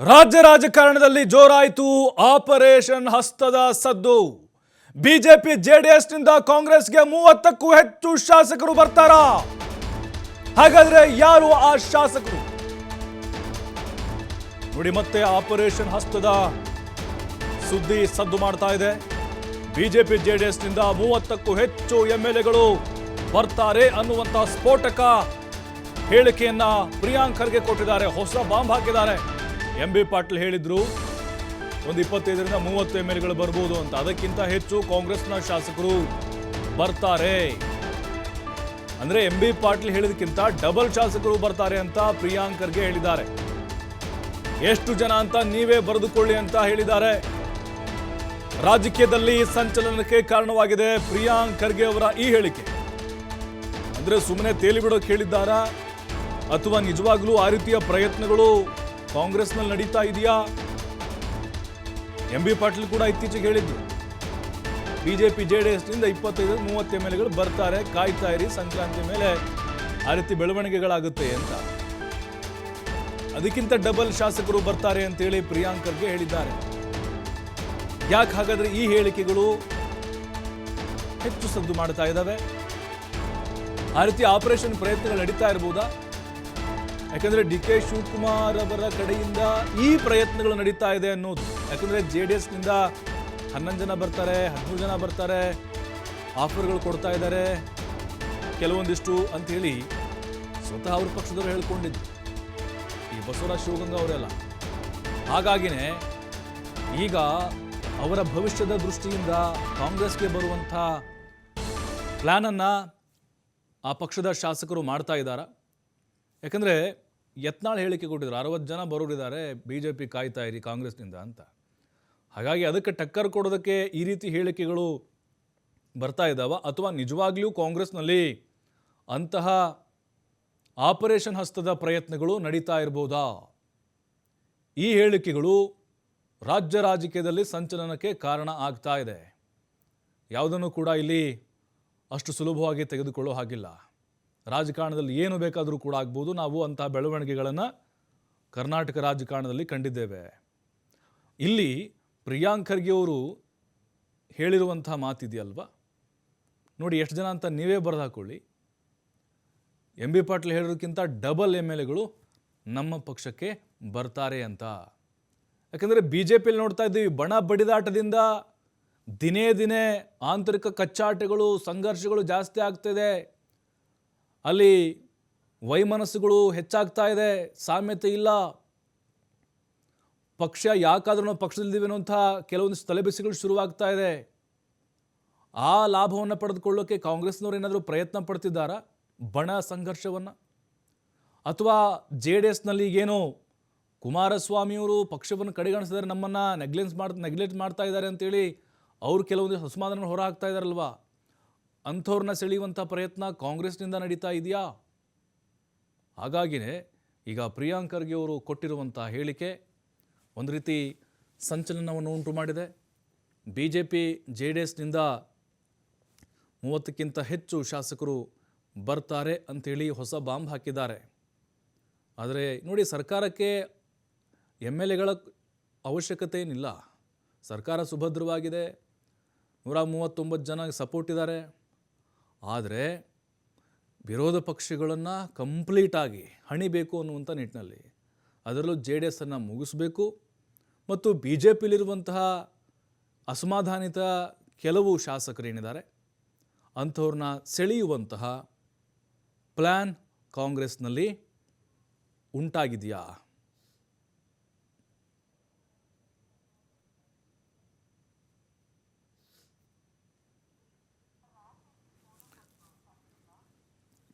ರಾಜ್ಯ ರಾಜಕಾರಣದಲ್ಲಿ ಜೋರಾಯಿತು ಆಪರೇಷನ್ ಹಸ್ತದ ಸದ್ದು. ಬಿಜೆಪಿ ಜೆಡಿಎಸ್ನಿಂದ ಕಾಂಗ್ರೆಸ್ಗೆ ಮೂವತ್ತಕ್ಕೂ ಹೆಚ್ಚು ಶಾಸಕರು ಬರ್ತಾರಾ. ಹಾಗಾದ್ರೆ ಯಾರು ಆ ಶಾಸಕರು? ನೋಡಿ ಮತ್ತೆ ಆಪರೇಷನ್ ಹಸ್ತದ ಸುದ್ದಿ ಸದ್ದು ಮಾಡ್ತಾ ಇದೆ. ಬಿಜೆಪಿ ಜೆಡಿಎಸ್ನಿಂದ ಮೂವತ್ತಕ್ಕೂ ಹೆಚ್ಚು ಎಂ ಎಲ್ ಎಗಳು ಬರ್ತಾರೆ ಅನ್ನುವಂತಹ ಸ್ಫೋಟಕ ಹೇಳಿಕೆಯನ್ನ ಪ್ರಿಯಾಂಕರ್ಗೆ ಕೊಟ್ಟಿದ್ದಾರೆ. ಹೊಸ ಬಾಂಬ್ ಹಾಕಿದ್ದಾರೆ. ಎಂ ಬಿ ಪಾಟೀಲ್ ಹೇಳಿದ್ರು, ಒಂದು ಇಪ್ಪತ್ತೈದರಿಂದ ಮೂವತ್ತು ಎಂ ಎಲ್ಗಳು ಬರ್ಬೋದು ಅಂತ. ಅದಕ್ಕಿಂತ ಹೆಚ್ಚು ಕಾಂಗ್ರೆಸ್ನ ಶಾಸಕರು ಬರ್ತಾರೆ. ಅಂದ್ರೆ ಎಂ ಬಿ ಪಾಟೀಲ್ ಹೇಳಿದಕ್ಕಿಂತ ಡಬಲ್ ಶಾಸಕರು ಬರ್ತಾರೆ ಅಂತ ಪ್ರಿಯಾಂಕ್ ಖರ್ಗೆ ಹೇಳಿದ್ದಾರೆ. ಎಷ್ಟು ಜನ ಅಂತ ನೀವೇ ಬರೆದುಕೊಳ್ಳಿ ಅಂತ ಹೇಳಿದ್ದಾರೆ. ರಾಜಕೀಯದಲ್ಲಿ ಸಂಚಲನಕ್ಕೆ ಕಾರಣವಾಗಿದೆ ಪ್ರಿಯಾಂಕ್ ಖರ್ಗೆ ಅವರ ಈ ಹೇಳಿಕೆ. ಅಂದ್ರೆ ಸುಮ್ಮನೆ ತೇಲಿ ಬಿಡೋಕೆ ಹೇಳಿದ್ದಾರಾ? ಅಥವಾ ನಿಜವಾಗ್ಲೂ ಆ ರೀತಿಯ ಪ್ರಯತ್ನಗಳು ಕಾಂಗ್ರೆಸ್ನಲ್ಲಿ ನಡೀತಾ ಇದೆಯಾ? ಎಂ ಬಿ ಪಾಟೀಲ್ ಕೂಡ ಇತ್ತೀಚೆಗೆ ಹೇಳಿದ್ರು. ಬಿಜೆಪಿ ಜೆ ಡಿ ಎಸ್ನಿಂದ ಇಪ್ಪತ್ತೈದು, ಮೂವತ್ತು ಎಂ ಎಲ್ಗಳು ಬರ್ತಾರೆ, ಕಾಯ್ತಾ ಇರಿ, ಸಂಕ್ರಾಂತಿ ಮೇಲೆ ಆ ರೀತಿ ಬೆಳವಣಿಗೆಗಳಾಗುತ್ತೆ ಅಂತ. ಅದಕ್ಕಿಂತ ಡಬಲ್ ಶಾಸಕರು ಬರ್ತಾರೆ ಅಂತೇಳಿ ಪ್ರಿಯಾಂಕ್ ಖರ್ಗೆ ಹೇಳಿದ್ದಾರೆ. ಯಾಕೆ ಹಾಗಾದ್ರೆ ಈ ಹೇಳಿಕೆಗಳು ಹೆಚ್ಚು ಸದ್ದು ಮಾಡ್ತಾ ಇದ್ದಾವೆ ಆ ರೀತಿ ಆಪರೇಷನ್ ಪ್ರಯತ್ನಗಳು ನಡೀತಾ ಇರಬಹುದಾ ಯಾಕಂದ್ರೆ ಡಿ ಕೆ ಶಿವಕುಮಾರ್ ಅವರ ಕಡೆಯಿಂದ ಈ ಪ್ರಯತ್ನಗಳು ನಡೀತಾ ಇದೆ ಅನ್ನೋದು. ಯಾಕಂದ್ರೆ ಜೆ ಡಿ ಎಸ್ನಿಂದ ಹನ್ನೊಂದು ಜನ ಬರ್ತಾರೆ, ಹದಿಮೂರು ಜನ ಬರ್ತಾರೆ, ಆಫರ್ಗಳು ಕೊಡ್ತಾ ಇದ್ದಾರೆ. ಕೆಲವೊಂದಿಷ್ಟು ಅಂತ ಹೇಳಿ ಸ್ವತಃ ಅವ್ರ ಪಕ್ಷದವರು ಹೇಳ್ಕೊಂಡಿದ್ದು. ಈ ಬಸವರಾಜ ಶಿವಗಂಗ ಅವರೆಲ್ಲ ಹಾಗಾಗಿನೇ ಈಗ ಅವರ ಭವಿಷ್ಯದ ದೃಷ್ಟಿಯಿಂದ ಕಾಂಗ್ರೆಸ್ಗೆ ಬರುವಂಥ ಪ್ಲ್ಯಾನನ್ನು ಆ ಪಕ್ಷದ ಶಾಸಕರು ಮಾಡ್ತಾ ಇದ್ದಾರಾ? ಯಾಕಂದರೆ ಯತ್ನಾಳ್ ಹೇಳಿಕೆ ಕೊಟ್ಟಿದ್ರು ಅರವತ್ತು ಜನ ಬರೋರಿದ್ದಾರೆ ಬಿ ಜೆ ಪಿ ಕಾಯ್ತಾ ಇರಿ ಕಾಂಗ್ರೆಸ್ನಿಂದ ಅಂತ. ಹಾಗಾಗಿ ಅದಕ್ಕೆ ಟಕ್ಕರ್ ಕೊಡೋದಕ್ಕೆ ಈ ರೀತಿ ಹೇಳಿಕೆಗಳು ಬರ್ತಾ ಇದ್ದಾವ ಅಥವಾ ನಿಜವಾಗ್ಲೂ ಕಾಂಗ್ರೆಸ್ನಲ್ಲಿ ಅಂತಹ ಆಪರೇಷನ್ ಹಸ್ತದ ಪ್ರಯತ್ನಗಳು ನಡೀತಾ ಇರ್ಬೋದಾ? ಈ ಹೇಳಿಕೆಗಳು ರಾಜ್ಯ ರಾಜಕೀಯದಲ್ಲಿ ಸಂಚಲನಕ್ಕೆ ಕಾರಣ ಆಗ್ತಾ ಇದೆ. ಯಾವುದನ್ನು ಕೂಡ ಇಲ್ಲಿ ಅಷ್ಟು ಸುಲಭವಾಗಿ ತೆಗೆದುಕೊಳ್ಳೋ ಹಾಗಿಲ್ಲ. ರಾಜಕಾರಣದಲ್ಲಿ ಏನು ಬೇಕಾದರೂ ಕೂಡ ಆಗ್ಬೋದು. ನಾವು ಅಂತಹ ಬೆಳವಣಿಗೆಗಳನ್ನು ಕರ್ನಾಟಕ ರಾಜಕಾರಣದಲ್ಲಿ ಕಂಡಿದ್ದೇವೆ. ಇಲ್ಲಿ ಪ್ರಿಯಾಂಕ್ ಖರ್ಗೆ ಅವರು ಹೇಳಿರುವಂಥ ಮಾತಿದೆಯಲ್ವ? ನೋಡಿ, ಎಷ್ಟು ಜನ ಅಂತ ನೀವೇ ಬರೆದು ಹಾಕೊಳ್ಳಿ. ಎಂ ಬಿ ಪಾಟೀಲ್ ಹೇಳೋದಕ್ಕಿಂತ ಡಬಲ್ ಎಂ ಎಲ್ ಎಗಳು ನಮ್ಮ ಪಕ್ಷಕ್ಕೆ ಬರ್ತಾರೆ ಅಂತ. ಯಾಕಂದರೆ ಬಿ ಜೆ ಪಿಯಲ್ಲಿ ನೋಡ್ತಾ ಇದ್ದೀವಿ, ಬಣ ಬಡಿದಾಟದಿಂದ ದಿನೇ ದಿನೇ ಆಂತರಿಕ ಕಚ್ಚಾಟಗಳು, ಸಂಘರ್ಷಗಳು ಜಾಸ್ತಿ ಆಗ್ತಿದೆ. ಅಲ್ಲಿ ವೈಮನಸ್ಸುಗಳು ಹೆಚ್ಚಾಗ್ತಾ ಇದೆ, ಸಾಮ್ಯತೆ ಇಲ್ಲ. ಪಕ್ಷ ಯಾಕಾದರೂ ನಾವು ಪಕ್ಷದಲ್ಲಿದ್ದೀವಿ ಅನ್ನೋಂಥ ಕೆಲವೊಂದಿಷ್ಟು ತಲೆಬಿಸಿಗಳು ಶುರುವಾಗ್ತಾ ಇದೆ. ಆ ಲಾಭವನ್ನು ಪಡೆದುಕೊಳ್ಳೋಕೆ ಕಾಂಗ್ರೆಸ್ನವರು ಏನಾದರೂ ಪ್ರಯತ್ನ ಪಡ್ತಿದ್ದಾರಾ? ಬಣ ಸಂಘರ್ಷವನ್ನು? ಅಥವಾ ಜೆ ಡಿ ಎಸ್ನಲ್ಲಿ ಈಗೇನು ಕುಮಾರಸ್ವಾಮಿಯವರು ಪಕ್ಷವನ್ನು ಕಡೆಗಣಿಸಿದರೆ ನಮ್ಮನ್ನು ನೆಗ್ಲೆನ್ಸ್ ಮಾಡ್, ನೆಗ್ಲೆಕ್ಟ್ ಮಾಡ್ತಾ ಇದ್ದಾರೆ ಅಂತೇಳಿ ಅವರು ಕೆಲವೊಂದು ಅಸಮಾಧಾನ ಹೊರ ಹಾಕ್ತಾ ಇದ್ದಾರಲ್ವಾ? ಅಂಥವ್ರನ್ನ ಸೆಳೆಯುವಂಥ ಪ್ರಯತ್ನ ಕಾಂಗ್ರೆಸ್ನಿಂದ ನಡೀತಾ ಇದೆಯಾ? ಹಾಗಾಗಿನೇ ಈಗ ಪ್ರಿಯಾಂಕ್ ಖರ್ಗೆ ಅವರು ಕೊಟ್ಟಿರುವಂಥ ಹೇಳಿಕೆ ಒಂದು ರೀತಿ ಸಂಚಲನವನ್ನು ಉಂಟು ಮಾಡಿದೆ. B J P J D ಎಸ್ನಿಂದ ಮೂವತ್ತಕ್ಕಿಂತ ಹೆಚ್ಚು ಶಾಸಕರು ಬರ್ತಾರೆ ಅಂಥೇಳಿ ಹೊಸ ಬಾಂಬ್ ಹಾಕಿದ್ದಾರೆ. ಆದರೆ ನೋಡಿ ಸರ್ಕಾರಕ್ಕೆ ಎಂ ಎಲ್ ಎಗಳ ಅವಶ್ಯಕತೆ ಏನಿಲ್ಲ. ಸರ್ಕಾರ ಸುಭದ್ರವಾಗಿದೆ. ನೂರ ಮೂವತ್ತೊಂಬತ್ತು ಜನ ಸಪೋರ್ಟ್ ಇದ್ದಾರೆ. ಆದರೆ ವಿರೋಧ ಪಕ್ಷಗಳನ್ನು ಕಂಪ್ಲೀಟಾಗಿ ಹಣಿಬೇಕು ಅನ್ನುವಂಥ ನಿಟ್ಟಿನಲ್ಲಿ ಅದರಲ್ಲೂ ಜೆ ಡಿ ಎಸ್ಸನ್ನು ಮುಗಿಸ್ಬೇಕು ಮತ್ತು ಬಿ ಜೆ ಪಿಲಿರುವಂತಹ ಅಸಮಾಧಾನಿತ ಕೆಲವು ಶಾಸಕರೇನಿದ್ದಾರೆ ಅಂಥವ್ರನ್ನ ಸೆಳೆಯುವಂತಹ ಪ್ಲ್ಯಾನ್ ಕಾಂಗ್ರೆಸ್ನಲ್ಲಿ ಉಂಟಾಗಿದೆಯಾ?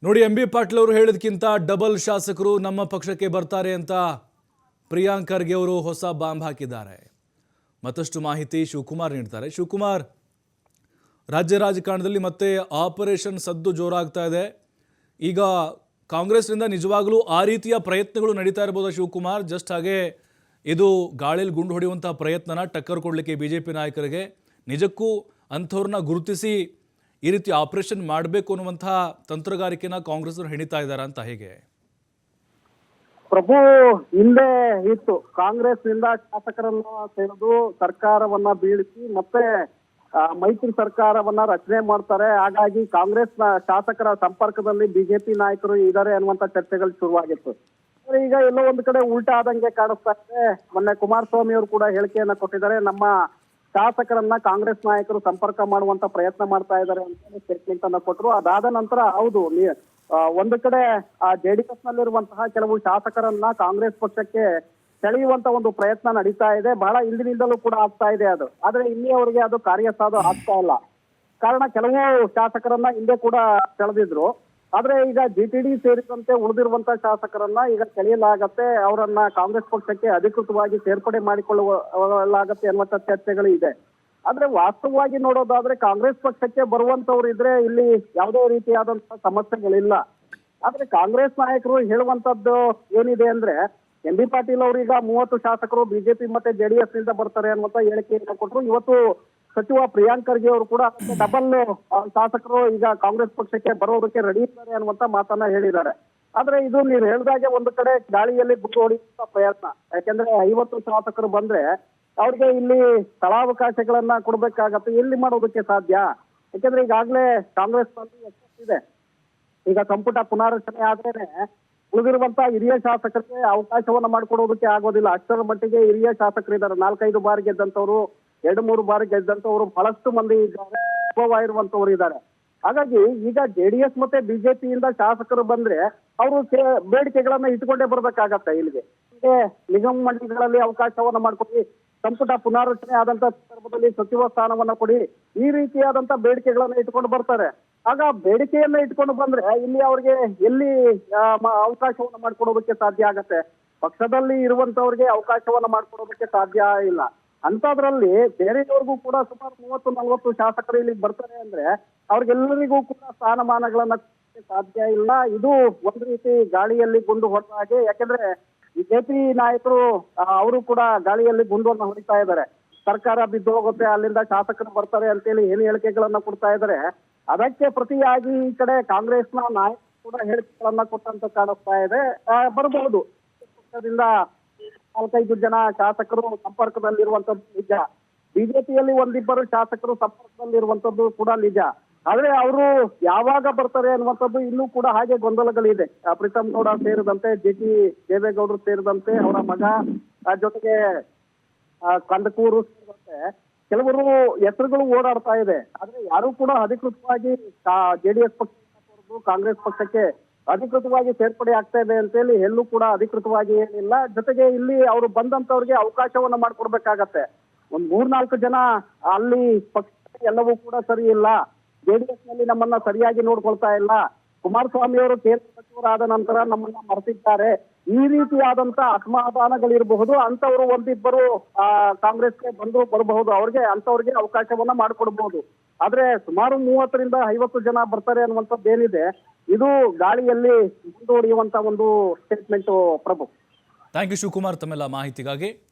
ನೋಡಿ, ಎಂ ಬಿ ಪಾಟೀಲ್ ಅವರು ಹೇಳಿದ್ಕಿಂತ ಡಬಲ್ ಶಾಸಕರು ನಮ್ಮ ಪಕ್ಷಕ್ಕೆ ಬರ್ತಾರೆ ಅಂತ ಪ್ರಿಯಾಂಕ್ ಖರ್ಗೆ ಅವರು ಹೊಸ ಬಾಂಬ್ ಹಾಕಿದ್ದಾರೆ. ಮತ್ತಷ್ಟು ಮಾಹಿತಿ ಶಿವಕುಮಾರ್ ನೀಡ್ತಾರೆ. ಶಿವಕುಮಾರ್, ರಾಜ್ಯ ರಾಜಕಾರಣದಲ್ಲಿ ಮತ್ತೆ ಆಪರೇಷನ್ ಸದ್ದು ಜೋರಾಗ್ತಾ ಇದೆ. ಈಗ ಕಾಂಗ್ರೆಸ್ನಿಂದ ನಿಜವಾಗಲೂ ಆ ರೀತಿಯ ಪ್ರಯತ್ನಗಳು ನಡೀತಾ ಇರ್ಬೋದು ಶಿವಕುಮಾರ್? ಜಸ್ಟ್ ಹಾಗೆ ಇದು ಗಾಳಿಯಲ್ಲಿ ಗುಂಡು ಹೊಡೆಯುವಂಥ ಪ್ರಯತ್ನನ ಟಕ್ಕರ್ ಕೊಡಲಿಕ್ಕೆ ಬಿ ಜೆ ಪಿ ನಾಯಕರಿಗೆ ನಿಜಕ್ಕೂ ಅಂಥವ್ರನ್ನ ಗುರುತಿಸಿ ಈ ರೀತಿ ಆಪರೇಷನ್ ಮಾಡಬೇಕು ಅನ್ನುವಂತಹ ತಂತ್ರಗಾರಿಕೆನ ಕಾಂಗ್ರೆಸ್ನವ್ರು ಹೆಣಿತಾ ಇದ್ದಾರಾ ಅಂತ ಹೇಗೆ? ಪ್ರಭು, ಹಿಂದೆ ಇತ್ತು. ಕಾಂಗ್ರೆಸ್ನಿಂದ ಶಾಸಕರನ್ನ ಸೆಳೆದು ಸರ್ಕಾರವನ್ನ ಬೀಳಿಸಿ ಮತ್ತೆ ಮೈತ್ರಿ ಸರ್ಕಾರವನ್ನ ರಚನೆ ಮಾಡ್ತಾರೆ. ಹಾಗಾಗಿ ಕಾಂಗ್ರೆಸ್ನ ಶಾಸಕರ ಸಂಪರ್ಕದಲ್ಲಿ ಬಿಜೆಪಿ ನಾಯಕರು ಇದ್ದಾರೆ ಅನ್ನುವಂತ ಚರ್ಚೆಗಳು ಶುರುವಾಗಿತ್ತು. ಈಗ ಎಲ್ಲೋ ಒಂದು ಕಡೆ ಉಲ್ಟಾ ಆದಂಗೆ ಕಾಣಿಸ್ತಾ ಇದೆ. ಮೊನ್ನೆ ಕುಮಾರಸ್ವಾಮಿ ಅವರು ಕೂಡ ಹೇಳಿಕೆಯನ್ನ ಕೊಟ್ಟಿದ್ದಾರೆ. ನಮ್ಮ ಶಾಸಕರನ್ನ ಕಾಂಗ್ರೆಸ್ ನಾಯಕರು ಸಂಪರ್ಕ ಮಾಡುವಂತ ಪ್ರಯತ್ನ ಮಾಡ್ತಾ ಇದ್ದಾರೆ ಅಂತ ಸ್ಟೇಟ್ಮೆಂಟ್ ಅನ್ನ ಕೊಟ್ಟರು ಅದಾದ ನಂತರ ಹೌದು ಒಂದು ಕಡೆ ಆ ಜೆಡಿಎಸ್ ನಲ್ಲಿರುವಂತಹ ಕೆಲವು ಶಾಸಕರನ್ನ ಕಾಂಗ್ರೆಸ್ ಪಕ್ಷಕ್ಕೆ ಸೆಳೆಯುವಂತ ಒಂದು ಪ್ರಯತ್ನ ನಡೀತಾ ಇದೆ. ಬಹಳ ಹಿಂದಿನಿಂದಲೂ ಕೂಡ ಆಗ್ತಾ ಇದೆ ಅದು. ಆದ್ರೆ ಇಲ್ಲಿಯವರೆಗೆ ಅದು ಕಾರ್ಯಸಾಧು ಆಗ್ತಾ ಇಲ್ಲ. ಕಾರಣ ಕೆಲವು ಶಾಸಕರನ್ನ ಹಿಂದೆ ಕೂಡ ಸೆಳೆದಿದ್ರು. ಆದ್ರೆ ಈಗ ಜಿ ಟಿ ಡಿ ಸೇರಿದಂತೆ ಉಳಿದಿರುವಂತ ಶಾಸಕರನ್ನ ಈಗ ಸೆಳೆಯಲಾಗತ್ತೆ ಅವರನ್ನ ಕಾಂಗ್ರೆಸ್ ಪಕ್ಷಕ್ಕೆ ಅಧಿಕೃತವಾಗಿ ಸೇರ್ಪಡೆ ಮಾಡಿಕೊಳ್ಳಲಾಗತ್ತೆ ಅನ್ನುವಂತ ಚರ್ಚೆಗಳು ಇದೆ. ಆದ್ರೆ ವಾಸ್ತವವಾಗಿ ನೋಡೋದಾದ್ರೆ ಕಾಂಗ್ರೆಸ್ ಪಕ್ಷಕ್ಕೆ ಬರುವಂತವ್ರು ಇದ್ರೆ ಇಲ್ಲಿ ಯಾವುದೇ ರೀತಿಯಾದಂತಹ ಸಮಸ್ಯೆಗಳಿಲ್ಲ. ಆದ್ರೆ ಕಾಂಗ್ರೆಸ್ ನಾಯಕರು ಹೇಳುವಂತದ್ದು ಏನಿದೆ ಅಂದ್ರೆ ಎಂ ಬಿ ಪಾಟೀಲ್ ಅವರು ಈಗ ಮೂವತ್ತು ಶಾಸಕರು ಬಿಜೆಪಿ ಮತ್ತೆ ಜೆಡಿಎಸ್ನಿಂದ ಬರ್ತಾರೆ ಅನ್ನುವಂತ ಹೇಳಿಕೆಯನ್ನ ಕೊಟ್ಟರು ಇವತ್ತು ಸಚಿವ ಪ್ರಿಯಾಂಕ್ ಖರ್ಗೆ ಅವರು ಕೂಡ ಡಬಲ್ ಶಾಸಕರು ಈಗ ಕಾಂಗ್ರೆಸ್ ಪಕ್ಷಕ್ಕೆ ಬರೋದಕ್ಕೆ ರೆಡಿ ಇದ್ದಾರೆ ಅನ್ನುವಂತ ಮಾತನ್ನ ಹೇಳಿದ್ದಾರೆ. ಆದ್ರೆ ಇದು ನೀವು ಹೇಳಿದಾಗೆ ಒಂದು ಕಡೆ ಗಾಳಿಯಲ್ಲಿ ಗುಡ್ಡು ಹೊಡೆಯುವಂತ ಪ್ರಯತ್ನ. ಯಾಕೆಂದ್ರೆ ಐವತ್ತು ಶಾಸಕರು ಬಂದ್ರೆ ಅವ್ರಿಗೆ ಇಲ್ಲಿ ಸ್ಥಳಾವಕಾಶಗಳನ್ನ ಕೊಡ್ಬೇಕಾಗತ್ತೆ. ಎಲ್ಲಿ ಮಾಡೋದಕ್ಕೆ ಸಾಧ್ಯ? ಯಾಕೆಂದ್ರೆ ಈಗಾಗಲೇ ಕಾಂಗ್ರೆಸ್ ಇದೆ. ಈಗ ಸಂಪುಟ ಪುನಾರಚನೆ ಆದ್ರೇನೆ ಉಳಿದಿರುವಂತ ಹಿರಿಯ ಶಾಸಕರಿಗೆ ಅವಕಾಶವನ್ನ ಮಾಡಿಕೊಡೋದಕ್ಕೆ ಆಗೋದಿಲ್ಲ. ಅಷ್ಟರ ಮಟ್ಟಿಗೆ ಹಿರಿಯ ಶಾಸಕರಿದ್ದಾರೆ. ನಾಲ್ಕೈದು ಬಾರಿ ಗೆದ್ದಂತವ್ರು ಎರಡು ಮೂರು ಬಾರಿ ಗೆದ್ದಂತವರು ಬಹಳಷ್ಟು ಮಂದಿ ಇದ್ದಾರೆ ಅನುಭವ ಇರುವಂತವರು ಇದ್ದಾರೆ. ಹಾಗಾಗಿ ಈಗ ಜೆಡಿಎಸ್ ಮತ್ತೆ ಬಿಜೆಪಿಯಿಂದ ಶಾಸಕರು ಬಂದ್ರೆ ಅವರು ಬೇಡಿಕೆಗಳನ್ನ ಇಟ್ಕೊಂಡೇ ಬರ್ಬೇಕಾಗತ್ತೆ ಇಲ್ಲಿಗೆ. ನಿಗಮ ಮಂಡಳಿಗಳಲ್ಲಿ ಅವಕಾಶವನ್ನ ಮಾಡ್ಕೊಡಿ, ಸಂಪುಟ ಪುನಾರಚನೆ ಆದಂತ ಸಂದರ್ಭದಲ್ಲಿ ಸಚಿವ ಸ್ಥಾನವನ್ನ ಕೊಡಿ, ಈ ರೀತಿಯಾದಂತ ಬೇಡಿಕೆಗಳನ್ನ ಇಟ್ಕೊಂಡು ಬರ್ತಾರೆ. ಆಗ ಬೇಡಿಕೆಯನ್ನ ಇಟ್ಕೊಂಡು ಬಂದ್ರೆ ಇಲ್ಲಿ ಅವ್ರಿಗೆ ಎಲ್ಲಿ ಅವಕಾಶವನ್ನ ಮಾಡ್ಕೊಡೋದಕ್ಕೆ ಸಾಧ್ಯ ಆಗತ್ತೆ? ಪಕ್ಷದಲ್ಲಿ ಇರುವಂತವ್ರಿಗೆ ಅವಕಾಶವನ್ನ ಮಾಡ್ಕೊಡೋದಕ್ಕೆ ಸಾಧ್ಯ ಇಲ್ಲ. ಅಂತದ್ರಲ್ಲಿ ಬೇರೆಯವ್ರಿಗೂ ಕೂಡ ಸುಮಾರು ಮೂವತ್ತು, ನಲವತ್ತು ಶಾಸಕರು ಇಲ್ಲಿ ಬರ್ತಾರೆ ಅಂದ್ರೆ ಅವ್ರಿಗೆಲ್ಲರಿಗೂ ಕೂಡ ಸ್ಥಾನಮಾನಗಳನ್ನ ಸಾಧ್ಯ ಇಲ್ಲ. ಇದು ಒಂದ್ ರೀತಿ ಗಾಳಿಯಲ್ಲಿ ಗುಂಡು ಹೊಡೆದ ಹಾಗೆ. ಯಾಕಂದ್ರೆ ಬಿಜೆಪಿ ನಾಯಕರು ಅವರು ಕೂಡ ಗಾಳಿಯಲ್ಲಿ ಗುಂಡುವನ್ನು ಹೊಡಿತಾ ಇದ್ದಾರೆ. ಸರ್ಕಾರ ಬಿದ್ದು ಹೋಗುತ್ತೆ ಅಲ್ಲಿಂದ ಶಾಸಕರು ಬರ್ತಾರೆ ಅಂತೇಳಿ ಏನು ಹೇಳಿಕೆಗಳನ್ನ ಕೊಡ್ತಾ ಇದ್ದಾರೆ. ಅದಕ್ಕೆ ಪ್ರತಿಯಾಗಿ ಈ ಕಡೆ ಕಾಂಗ್ರೆಸ್ನ ನಾಯಕರು ಕೂಡ ಹೇಳಿಕೆಗಳನ್ನ ಕೊಟ್ಟಂತ ಕಾಣಿಸ್ತಾ ಇದೆ. ಬರಬಹುದು ಪಕ್ಷದಿಂದ ನಾಲ್ಕೈದು ಜನ ಶಾಸಕರು ಸಂಪರ್ಕದಲ್ಲಿರುವಂತದ್ದು ನಿಜ. ಬಿಜೆಪಿಯಲ್ಲಿ ಒಂದಿಬ್ಬರು ಶಾಸಕರು ಸಂಪರ್ಕದಲ್ಲಿರುವಂತದ್ದು ಕೂಡ ನಿಜ. ಆದ್ರೆ ಅವರು ಯಾವಾಗ ಬರ್ತಾರೆ ಅನ್ನುವಂಥದ್ದು ಇನ್ನೂ ಕೂಡ ಹಾಗೆ ಗೊಂದಲಗಳಿದೆ. ಪ್ರೀತಮ್ ಗೌಡ ಸೇರಿದಂತೆ ಜೆ ಟಿ ದೇವೇಗೌಡರು ಸೇರಿದಂತೆ ಅವರ ಮಗ ಜೊತೆಗೆ ಕಂದಕೂರು ಸೇರಿದಂತೆ ಕೆಲವರು ಹೆಸರುಗಳು ಓಡಾಡ್ತಾ ಇದೆ. ಆದ್ರೆ ಯಾರು ಕೂಡ ಅಧಿಕೃತವಾಗಿ ಜೆಡಿಎಸ್ ಪಕ್ಷ ಕಾಂಗ್ರೆಸ್ ಪಕ್ಷಕ್ಕೆ ಅಧಿಕೃತವಾಗಿ ಸೇರ್ಪಡೆ ಆಗ್ತಾ ಇದೆ ಅಂತೇಳಿ ಎಲ್ಲೂ ಕೂಡ ಅಧಿಕೃತವಾಗಿ ಏನಿಲ್ಲ. ಜೊತೆಗೆ ಇಲ್ಲಿ ಅವರು ಬಂದಂತವ್ರಿಗೆ ಅವಕಾಶವನ್ನ ಮಾಡ್ಕೊಡ್ಬೇಕಾಗತ್ತೆ. ಒಂದ್ ಮೂರ್ನಾಲ್ಕು ಜನ ಅಲ್ಲಿ ಪಕ್ಷ ಎಲ್ಲವೂ ಕೂಡ ಸರಿ ಇಲ್ಲ. ಜೆಡಿಎಸ್ನಲ್ಲಿ ನಮ್ಮನ್ನ ಸರಿಯಾಗಿ ನೋಡ್ಕೊಳ್ತಾ ಇಲ್ಲ. ಕುಮಾರಸ್ವಾಮಿ ಅವರು ಕೇಂದ್ರ ಸಚಿವರಾದ ನಂತರ ನಮ್ಮನ್ನ ಮರೆತಿದ್ದಾರೆ. ಈ ರೀತಿಯಾದಂತ ಅಸಮಾಧಾನಗಳಿರಬಹುದು ಅಂತವರು ಒಂದಿಬ್ಬರು, ಆ, ಕಾಂಗ್ರೆಸ್ಗೆ ಬಂದು ಬರಬಹುದು. ಅವ್ರಿಗೆ ಅಂತವ್ರಿಗೆ ಅವಕಾಶವನ್ನ ಮಾಡಿಕೊಡ್ಬಹುದು. ಆದ್ರೆ ಸುಮಾರು ಮೂವತ್ತರಿಂದ ಐವತ್ತು ಜನ ಬರ್ತಾರೆ ಅನ್ನುವಂಥದ್ದು ಏನಿದೆ. ಇದು ಗಾಳಿಯಲ್ಲಿ ಮುಂದುವರಿಯುವಂತ ಒಂದು statement Prabhu. Thank you Shivakumar. ತಮ್ಮೆಲ್ಲ ಮಾಹಿತಿಗಾಗಿ